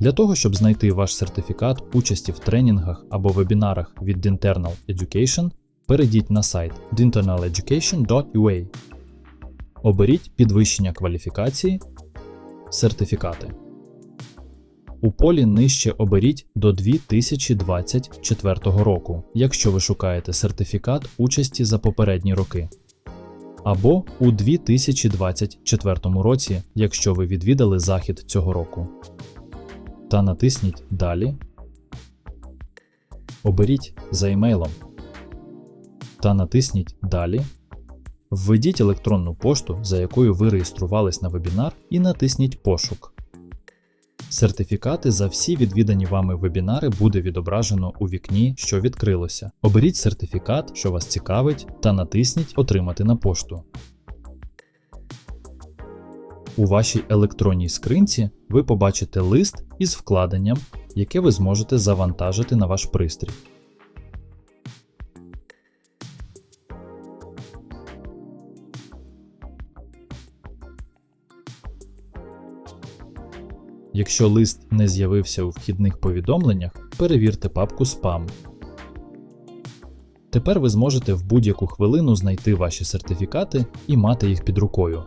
Для того, щоб знайти ваш сертифікат участі в тренінгах або вебінарах від Internal Education, перейдіть на сайт dinternaleducation.ua. Оберіть підвищення кваліфікації, сертифікати. У полі нижче оберіть до 2024 року, якщо ви шукаєте сертифікат участі за попередні роки. Або у 2024 році, якщо ви відвідали захід цього року. Та натисніть Далі. Оберіть за імейлом. Та натисніть Далі. Введіть електронну пошту, за якою ви реєструвались на вебінар, і натисніть Пошук. Сертифікати за всі відвідані вами вебінари буде відображено у вікні, що відкрилося. Оберіть сертифікат, що вас цікавить, та натисніть Отримати на пошту. У вашій електронній скринці ви побачите лист із вкладенням, яке ви зможете завантажити на ваш пристрій. Якщо лист не з'явився у вхідних повідомленнях, перевірте папку Спам. Тепер ви зможете в будь-яку хвилину знайти ваші сертифікати і мати їх під рукою.